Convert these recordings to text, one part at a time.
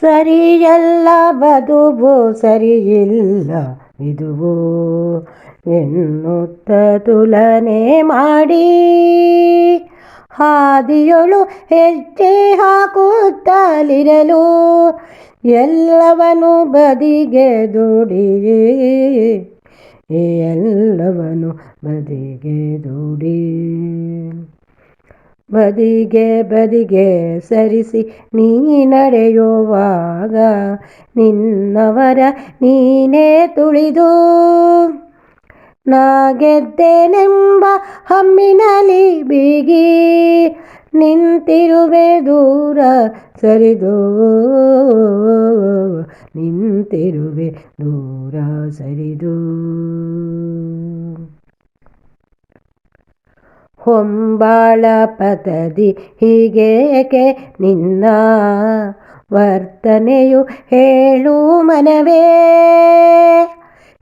ಸರಿಯಲ್ಲ ಬದುಬು ಸರಿಯಿಲ್ಲ ಇದುವು ಎನ್ನುತ್ತ ತುಲನೆ ಮಾಡಿ. ಹಾದಿಯೊಳು ಹೆಜ್ಜೆ ಹಾಕುತ್ತಲಿರಲು ಎಲ್ಲವನು ಬದಿಗೆ ದುಡಿ. ಎಲ್ಲವನು ಬದಿಗೆ ದುಡಿ. ಬದಿಗೆ ಬದಿಗೆ ಸರಿಸಿ ನೀ ನಡೆಯುವಾಗ ನಿನ್ನವರ ನೀನೇ ತುಳಿದು ನಾ ಗೆದ್ದೆನೆಂಬ ಹಮ್ಮಿನಲ್ಲಿ ಬಿಗಿ ನಿಂತಿರುವೆ ದೂರ ಸರಿದು ನಿಂತಿರುವೆ ದೂರ ಸರಿದು ಹೊಂಬಾಳ ಪದದಿ ಹೀಗೇಕೆ ನಿನ್ನ ವರ್ತನೆಯು ಹೇಳು ಮನವೇ.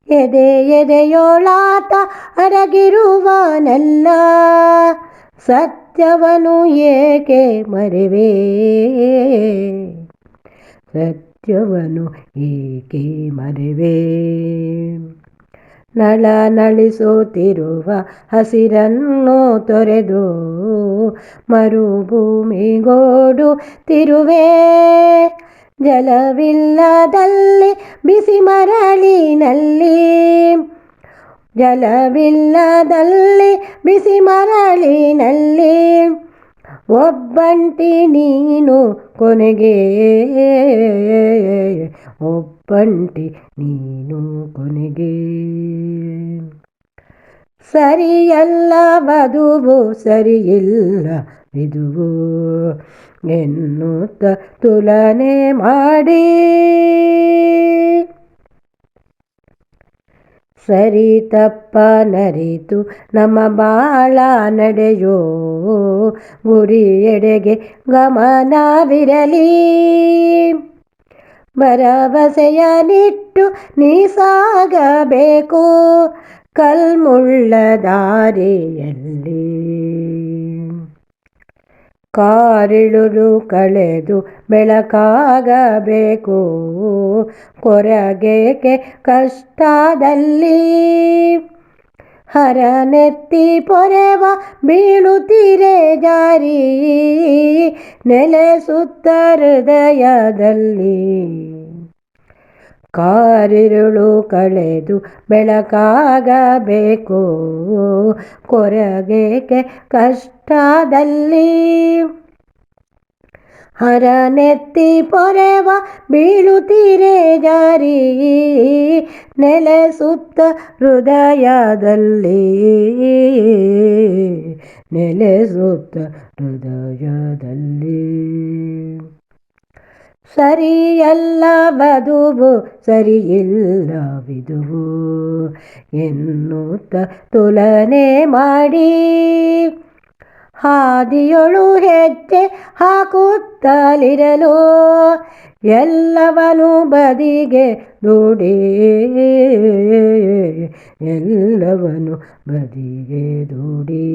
ಎದೆ ಎದೆಯೋಳಾತ ಅರಗಿರುವನಲ್ಲ ಸತ್ಯವನು ಏಕೆ ಮರೆವೇ. ಸತ್ಯವನು ಏಕೆ ಮರೆವೇ. ನಳ ನಳಿಸುತ್ತಿರುವ ಹಸಿರನ್ನು ತೊರೆದು ಮರುಭೂಮಿಗೋಡು ತಿರುವೆ. ಜಲವಿಲ್ಲದಲ್ಲಿ ಬಿಸಿ ಮರಳಿನಲ್ಲಿ. ಜಲವಿಲ್ಲದಲ್ಲಿ ಬಿಸಿ ಮರಳಿನಲ್ಲಿ. ಒಬ್ಬಂಟಿ ನೀನು ಕೊನೆಗೆ. ಒಬ್ಬಂಟಿ ನೀನು ಕೊನೆಗೆ. ಸರಿಯಲ್ಲ ಬದುವು ಸರಿಯಿಲ್ಲ ಇದುವು ಎನ್ನುತ್ತ ತುಲನೆ ಮಾಡಿ. ಸರಿ ತಪ್ಪ ನರಿತು ನಮ್ಮ ಬಾಳ ನಡೆಯೋ ಗುರಿ ಎಡೆಗೆ ಗಮನವಿರಲಿ. ಭರವಸೆಯ ನಿಟ್ಟು ನೀ ಸಾಗಬೇಕು ಕಲ್ಮುಳ್ಳ ದಾರಿಯಲ್ಲಿ. ಕಾರಿಳುಳು ಕಳೆದು ಬೆಳಕಾಗಬೇಕು. ಕೊರಗೇಕೆ ಕಷ್ಟದಲ್ಲಿ ಹರನೆತ್ತಿ ಪೊರೆವ ಬೀಳುತ್ತೀರೆ ಜಾರಿ ನೆಲೆಸುತ್ತ ಹೃದಯದಲ್ಲಿ. ಕಾರಿರುಳು ಕಳೆದು ಬೆಳಕಾಗಬೇಕು. ಕೊರಗೇಕೆ ಕಷ್ಟದಲ್ಲಿ ಹರನೆತ್ತಿ ಪೊರೆವ ಬೀಳುತ್ತೀರೆ ಜಾರಿ. ನೆಲೆಸುತ್ತ ಹೃದಯದಲ್ಲಿ ನೆಲೆಸುತ್ತ ಹೃದಯದಲ್ಲಿ. ಸರಿಯಲ್ಲ ಬದುವು ಸರಿಯಿಲ್ಲ ಬಿದುವು ಎನ್ನುತ್ತ ತುಲನೆ ಮಾಡಿ. ಹಾದಿಯೊಳು ಹೆಜ್ಜೆ ಹಾಕುತ್ತಲಿರಲು, ಎಲ್ಲವನು ಬದಿಗೆ ದುಡಿ ಎಲ್ಲವನು ಬದಿಗೆ ದುಡಿ